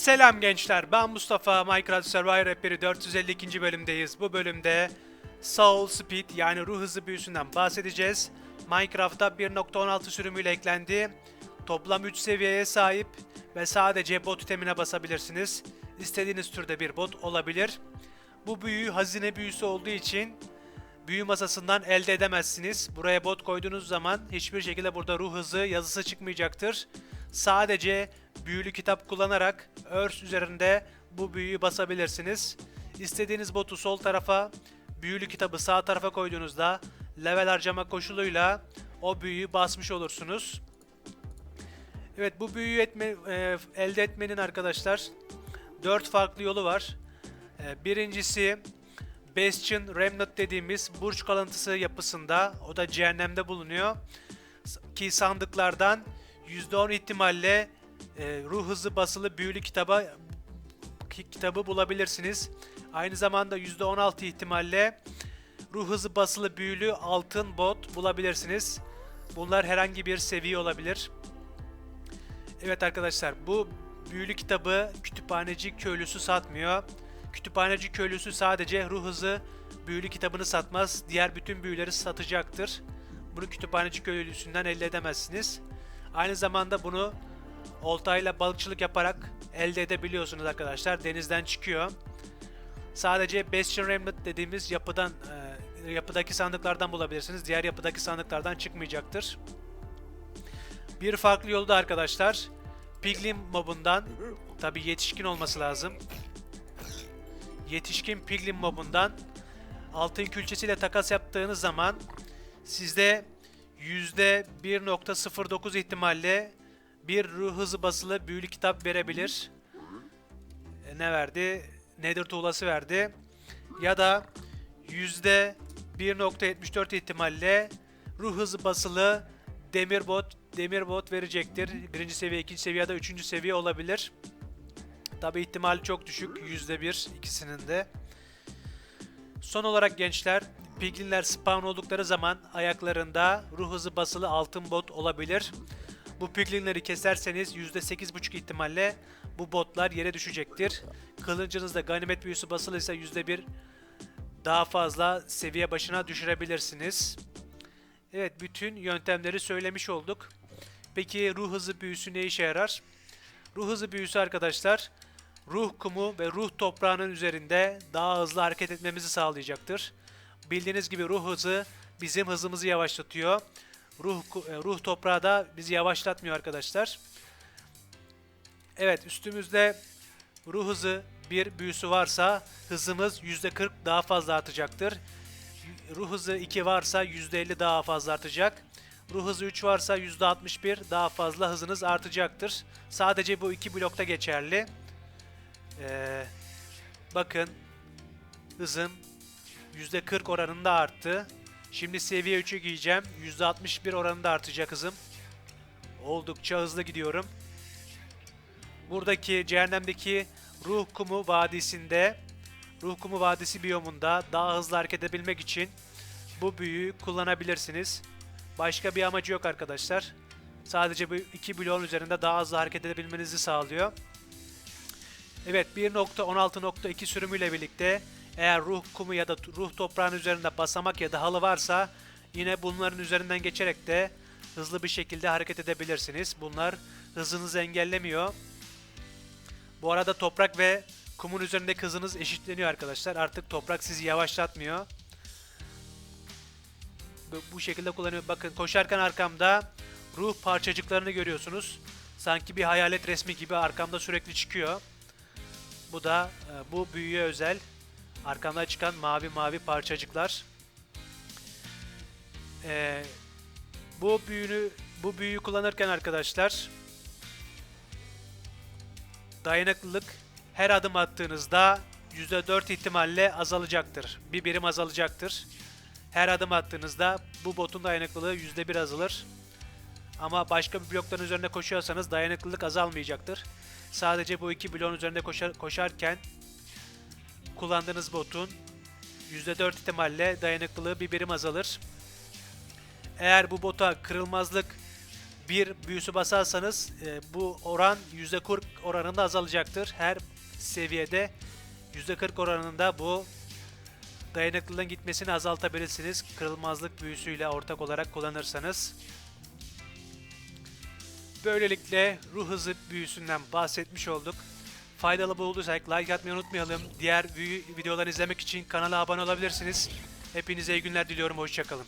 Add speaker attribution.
Speaker 1: Selam gençler, ben Mustafa. Minecraft Survivor Rehberi 452. bölümdeyiz. Bu bölümde Soul Speed yani ruh hızı büyüsünden bahsedeceğiz. Minecraft'ta 1.16 sürümüyle eklendi. Toplam 3 seviyeye sahip ve sadece bot itemine basabilirsiniz. İstediğiniz türde bir bot olabilir. Bu büyü hazine büyüsü olduğu için büyü masasından elde edemezsiniz. Buraya bot koyduğunuz zaman hiçbir şekilde burada ruh hızı yazısı çıkmayacaktır. Sadece büyülü kitap kullanarak örs üzerinde bu büyüyü basabilirsiniz. İstediğiniz botu sol tarafa, büyülü kitabı sağ tarafa koyduğunuzda level harcama koşuluyla o büyüyü basmış olursunuz. Evet bu büyüyü etme, e, elde etmenin arkadaşlar 4 farklı yolu var. E, birincisi Bastion Remnant dediğimiz burç kalıntısı yapısında o da cehennemde bulunuyor. Ki sandıklardan %10 ihtimalle e, ruh hızı basılı büyülü kitaba ki- kitabı bulabilirsiniz. Aynı zamanda %16 ihtimalle ruh hızı basılı büyülü altın bot bulabilirsiniz. Bunlar herhangi bir seviye olabilir. Evet arkadaşlar bu büyülü kitabı kütüphaneci köylüsü satmıyor. Kütüphaneci köylüsü sadece ruh hızı büyülü kitabını satmaz. Diğer bütün büyüleri satacaktır. Bunu kütüphaneci köylüsünden elde edemezsiniz. Aynı zamanda bunu oltayla balıkçılık yaparak elde edebiliyorsunuz arkadaşlar. Denizden çıkıyor. Sadece Bastion Remnant dediğimiz yapıdan e, yapıdaki sandıklardan bulabilirsiniz. Diğer yapıdaki sandıklardan çıkmayacaktır. Bir farklı yolu da arkadaşlar. Piglin mobundan tabi yetişkin olması lazım. Yetişkin Piglin mobundan altın külçesiyle takas yaptığınız zaman sizde %1.09 ihtimalle bir ruh hızı basılı büyülü kitap verebilir. E, ne verdi? Nether tuğlası verdi. Ya da %1.74 ihtimalle ruh hızı basılı demir bot demir bot verecektir. Birinci seviye, ikinci seviye ya da üçüncü seviye olabilir. Tabi ihtimali çok düşük. %1 ikisinin de. Son olarak gençler, piglinler spawn oldukları zaman ayaklarında ruh hızı basılı altın bot olabilir. Bu piglinleri keserseniz %8.5 ihtimalle bu botlar yere düşecektir. Kılıncınızda ganimet büyüsü basılıysa %1 daha fazla seviye başına düşürebilirsiniz. Evet bütün yöntemleri söylemiş olduk. Peki ruh hızı büyüsü ne işe yarar? Ruh hızı büyüsü arkadaşlar ruh kumu ve ruh toprağının üzerinde daha hızlı hareket etmemizi sağlayacaktır. Bildiğiniz gibi ruh hızı bizim hızımızı yavaşlatıyor. Ruh e, ruh toprağı da bizi yavaşlatmıyor arkadaşlar. Evet üstümüzde ruh hızı bir büyüsü varsa hızımız %40 daha fazla artacaktır. Ruh hızı 2 varsa %50 daha fazla artacak. Ruh hızı 3 varsa %61 daha fazla hızınız artacaktır. Sadece bu iki blokta geçerli. Ee, bakın hızım %40 oranında arttı. Şimdi seviye 3'ü giyeceğim. %61 oranında artacak hızım. Oldukça hızlı gidiyorum. Buradaki cehennemdeki ruh kumu vadisinde ruh kumu vadisi biyomunda daha hızlı hareket edebilmek için bu büyüyü kullanabilirsiniz. Başka bir amacı yok arkadaşlar. Sadece bu iki bloğun üzerinde daha hızlı hareket edebilmenizi sağlıyor. Evet 1.16.2 sürümüyle birlikte eğer ruh kumu ya da ruh toprağın üzerinde basamak ya da halı varsa yine bunların üzerinden geçerek de hızlı bir şekilde hareket edebilirsiniz. Bunlar hızınızı engellemiyor. Bu arada toprak ve kumun üzerindeki hızınız eşitleniyor arkadaşlar. Artık toprak sizi yavaşlatmıyor. Bu, bu şekilde kullanıyor. Bakın koşarken arkamda ruh parçacıklarını görüyorsunuz. Sanki bir hayalet resmi gibi arkamda sürekli çıkıyor. Bu da e, bu büyüye özel. Arkamda çıkan mavi mavi parçacıklar. E, bu büyünü bu büyüyü kullanırken arkadaşlar dayanıklılık her adım attığınızda %4 ihtimalle azalacaktır. Bir birim azalacaktır. Her adım attığınızda bu botun dayanıklılığı %1 azalır. Ama başka bir blokların üzerinde koşuyorsanız dayanıklılık azalmayacaktır. Sadece bu iki bloğun üzerinde koşar, koşarken kullandığınız botun %4 ihtimalle dayanıklılığı bir birim azalır. Eğer bu bota kırılmazlık bir büyüsü basarsanız e, bu oran %40 oranında azalacaktır. Her seviyede %40 oranında bu dayanıklılığın gitmesini azaltabilirsiniz. Kırılmazlık büyüsüyle ortak olarak kullanırsanız. Böylelikle ruh hızı büyüsünden bahsetmiş olduk. Faydalı bulduysak like atmayı unutmayalım. Diğer videoları izlemek için kanala abone olabilirsiniz. Hepinize iyi günler diliyorum. Hoşçakalın.